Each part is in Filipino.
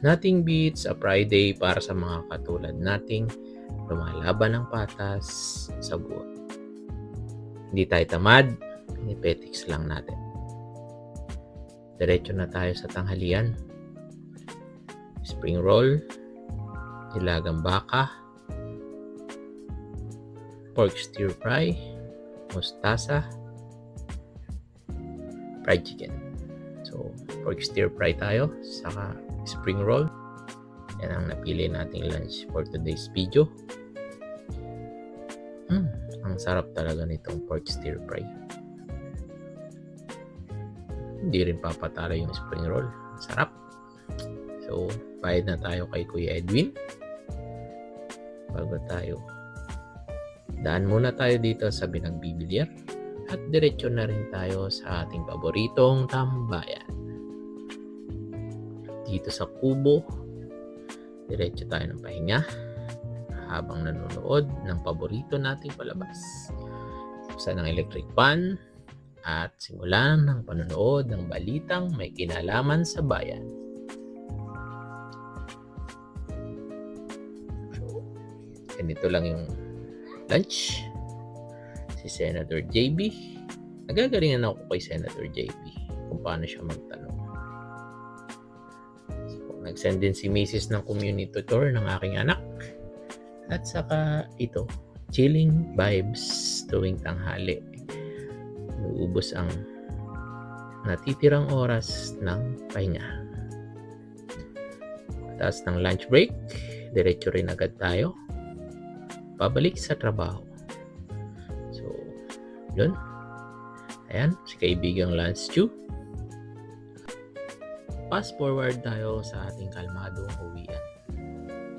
Nothing beats a Friday para sa mga katulad nating lumalaban ng patas sa buhay. Hindi tayo tamad, pinipetics lang natin. Diretso na tayo sa tanghalian. Spring roll, nilagang baka, pork stir fry, mustasa, fried chicken. So, pork stir fry tayo, saka spring roll. Yan ang napili nating lunch for today's video. Hmm, ang sarap talaga nitong pork stir fry. Hindi rin papatalo yung spring roll. Sarap. So, bayad na tayo kay Kuya Edwin. Bago tayo. Daan muna tayo dito sa Binagbibilyar. At diretso na rin tayo sa ating paboritong tambayan. Dito sa Kubo, diretso tayo ng pahinga habang nanonood ng paborito nating palabas. Buksan ng electric fan at simulan ng panonood ng balitang may kinalaman sa bayan. Ganito lang yung lunch. Si Senator JB. Nagagalingan ako kay Senator JB kung paano siya magtanong. So, nag-send din si Mrs. ng community tour ng aking anak. At saka ito, chilling vibes tuwing tanghali. Uubos ang natitirang oras ng pahinga. Tapos ng lunch break, diretso rin agad tayo. Pabalik sa trabaho. Yun. Ayan, si kaibigang Lance Chu. Fast forward tayo sa ating kalmadong uwian.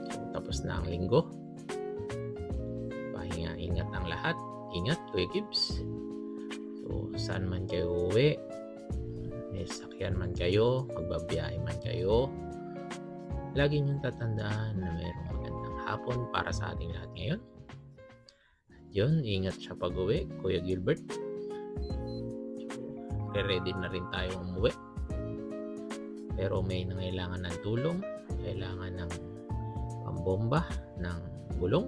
So, tapos na ang linggo. Pahinga, ingat ang lahat. Ingat, Kuya Gibbs. So, saan man kayo uwi, may sakyan man kayo, magbabiyahe man kayo, lagi niyong tatandaan na mayroong magandang hapon para sa ating lahat ngayon. Yun, ingat sa pag-uwi, Kuya Gilbert. Re-ready na rin tayo umuwi. Pero may nangailangan ng tulong, kailangan ng pambomba, ng gulong.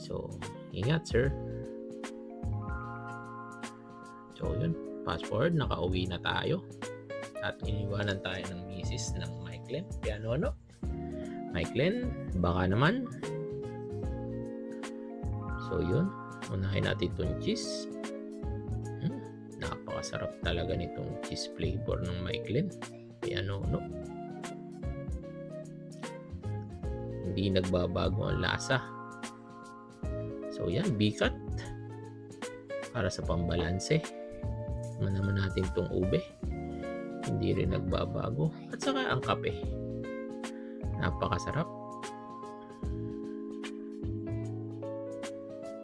So, ingat sir. So, yun. Fast forward, nakauwi na tayo. At iniwanan tayo ng misis ng Michaelin. Piano ano? Michaelin, baka naman. So, yun. Unahin natin itong cheese. Hmm, napakasarap talaga nitong cheese flavor ng Michaelin. Piano ano? Hindi nagbabago ang lasa. So, yan. Bikat. Para sa pambalanse naman natin itong ube. Hindi rin nagbabago. At saka ang kape. Napakasarap.